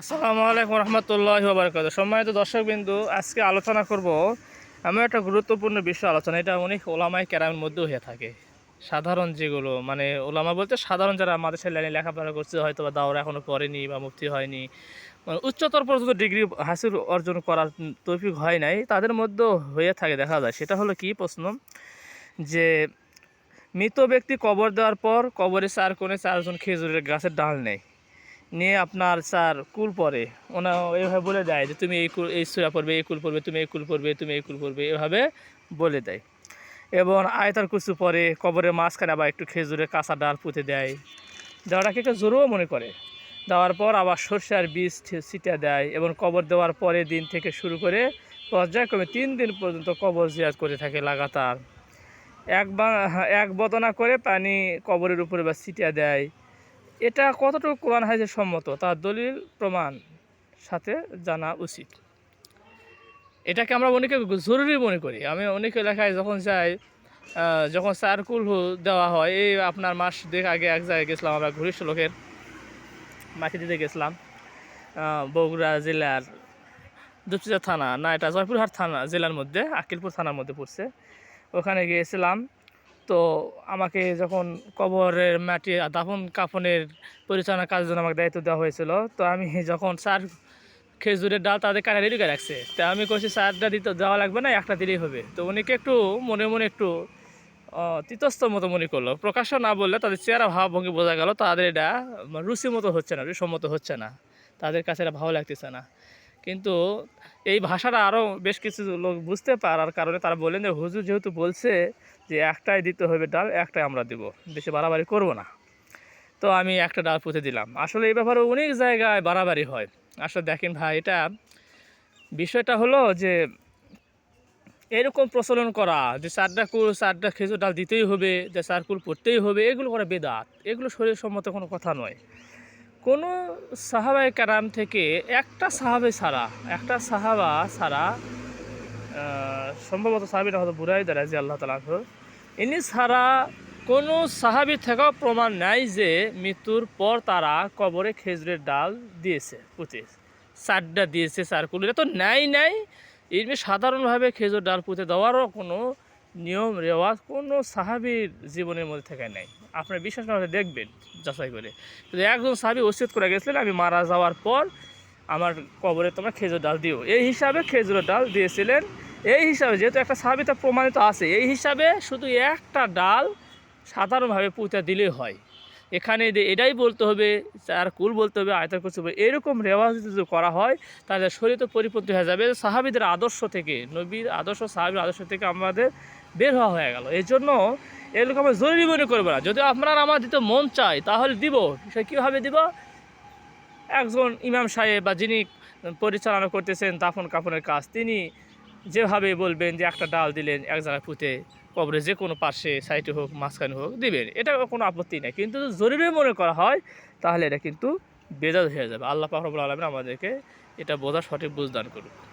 আসসালামু আলাইকুম রহমতুল্লাহ বারকাত সম্মানিত দর্শকবিন্দু, আজকে আলোচনা করব আমি একটা গুরুত্বপূর্ণ বিষয় আলোচনা, এটা অনেক ওলামাই ক্যারামের মধ্যেও হয়ে থাকে। সাধারণ যেগুলো মানে ওলামা বলতে সাধারণ যারা আমাদের লাইনে লেখাপড়া করছে হয়তো বা দাওরা এখনও করেনি বা মুক্তি হয়নি। মানে উচ্চতর পর্যন্ত ডিগ্রি হাসিল অর্জন করার তৌফিক হয় নাই, তাদের মধ্যেও হয়ে থাকে, দেখা যায়। সেটা হলো কি প্রশ্ন? যে মৃত ব্যক্তি কবর দেওয়ার পর কবরে চার কোণে চারজন খেজুরের গাছের ডাল নেয়। নিয়ে আপনার স্যার কুল পরে। ওনা এভাবে বলে দেয় যে, তুমি এই কুল, এই সুরা পড়বে, এই কুল পড়বে, তুমি এই কুল পড়বে, তুমি এই কুল পড়বে। এভাবে বলে দেয়। এবং আয়তার কুচু পরে কবরের মাঝখানে আবার একটু খেজুরের কাঁচা ডাল পুঁতে দেয়। দেওয়াটাকে একটু জোরও মনে করে। দেওয়ার পর আবার সর্ষার বীজ ছিটা দেয় এবং কবর দেওয়ার পরের দিন থেকে শুরু করে পর্যায়ক্রমে তিন দিন পর্যন্ত কবর জিয়াদ করে থাকে লাগাতার। এক বা, এক বদনা করে পানি কবরের উপরে বা ছিটিয়ে দেয়। এটা কতটুকু কোরআন হাইজের সম্মত? তার দলিল, প্রমাণ সাথে জানা উচিত। এটাকে আমরা অনেকে জরুরি মনে করি। আমি অনেক এলাকায় যখন যাই যখন সার্কুল দেওয়া হয়, এই আপনার মাস দেখ আগে এক জায়গায় গেছিলাম, আমরা ঘনিষ্ঠ লোকের মাটি দিতে গেছিলাম বগুড়া জেলার দুপচিজা থানা, না, এটা জয়পুরহাট থানা, জেলার মধ্যে আকিলপুর থানার মধ্যে পড়ছে। ওখানে গিয়েছিলাম তো আমাকে যখন কবরের মাটি দাফন কাফনের পরিচালনা কাজের জন্য আমাকে দায়িত্ব দেওয়া হয়েছিল তো আমি যখন স্যার খেজুরের ডাল তাদের কাটা রেডি করে রাখছে তা আমি করছি স্যারটা দিতে দেওয়া লাগবে না একটা দিলেই হবে। তো উনিকে একটু মনে মনে একটু আহ, তিতস্ত মতো মনে করল। প্রকাশ্য না বললে তাদের চেহারা ভাবভঙ্গি বোঝা গেল তাদের এটা রুচি মতো হচ্ছে না রুসম্মত হচ্ছে না। তাদের কাছে এটা ভালো লাগতেছে না। কিন্তু এই ভাষাটা আরও বেশ কিছু লোক বুঝতে পারার কারণে তারা বললেন যে, হুজুর যেহেতু বলছে যে একটাই দিতে হবে ডাল, একটাই আমরা দেব, বেশি বাড়াবাড়ি করব না। তো আমি একটা ডাল পুঁতে দিলাম। আসলে এই ব্যাপারে অনেক জায়গায় বাড়াবাড়ি হয়। আসলে দেখেন ভাই, এটা বিষয়টা হলো যে এরকম প্রচলন করা, যে চারটা কুল, চারটা খেজুর ডাল দিতেই হবে, যে চার কুল পড়তেই হবে, এগুলো করা বেদাত। এগুলো শরীর সম্মত কোনো কথা নয়। কোনো সাহাবাই কারাম থেকে একটা সাহাবে ছাড়া, একটা সাহাবা ছাড়া সম্ভবত সাহাবিটা হয়তো বুড়াই দাঁড়ায় যে আল্লাহ তালা ইনি ছাড়া কোনো সাহাবি থেকেও প্রমাণ নাই যে মৃত্যুর পর তারা কবরে খেজুরের ডাল দিয়েছে, পুঁতে চারটা দিয়েছে চারকুল এটা তো নাই নাই। এমনি সাধারণভাবে খেজুর ডাল পুঁতে দেওয়ারও কোনো নিয়ম, রেওয়াজ কোনো সাহাবির জীবনের মধ্যে থেকে নেই। আপনার বিশ্বাস না হলে দেখবেন যাচাই করে। কিন্তু একজন সাহাবি ওসিয়ত করে গেছিলেন, আমি মারা যাওয়ার পর আমার কবরে তোমরা খেজুর ডাল দিও। এই হিসাবে খেজুর ডাল দিয়েছিলেন। এই হিসাবে যেহেতু একটা সাহাবি সাহাবিতা প্রমাণিত আছে, এই হিসাবে শুধু একটা ডাল সাধারণভাবে পুঁতে দিলেই হয়। এখানে এটাই বলতে হবে আর কুল বলতে হবে, আয়তার করতে হবে, এরকম রেওয়াজ যদি করা হয়, তাহলে শরীর তো পরিপন্থী হয়ে যাবে সাহাবিদের আদর্শ থেকে, নবীর আদর্শ, সাহাবির আদর্শ থেকে আমাদের বের হওয়া হয়ে গেল। এই জন্য এরকম আমরা জরুরি মনে করব না। যদি আপনারা আমার দিতে মন চায়, তাহলে দিব। সে কীভাবে দিব? একজন ইমাম সাহেব বা যিনি পরিচালনা করতেছেন দাফন কাফনের কাজ, তিনি যেভাবে বলবেন যে একটা ডাল দিলেন, এক জায়গায় পুঁতে কবরে যে কোনো পাশে সাইডে হোক, মাঝখানে হোক, দিবেন। এটা কোনো আপত্তি নেই। কিন্তু জরুরি মনে করা হয়, তাহলে এটা কিন্তু বেজাত হয়ে যাবে। আল্লাহ পাকরবুল আলমিন আমাদেরকে এটা বোঝার সঠিক বুঝদান করুক।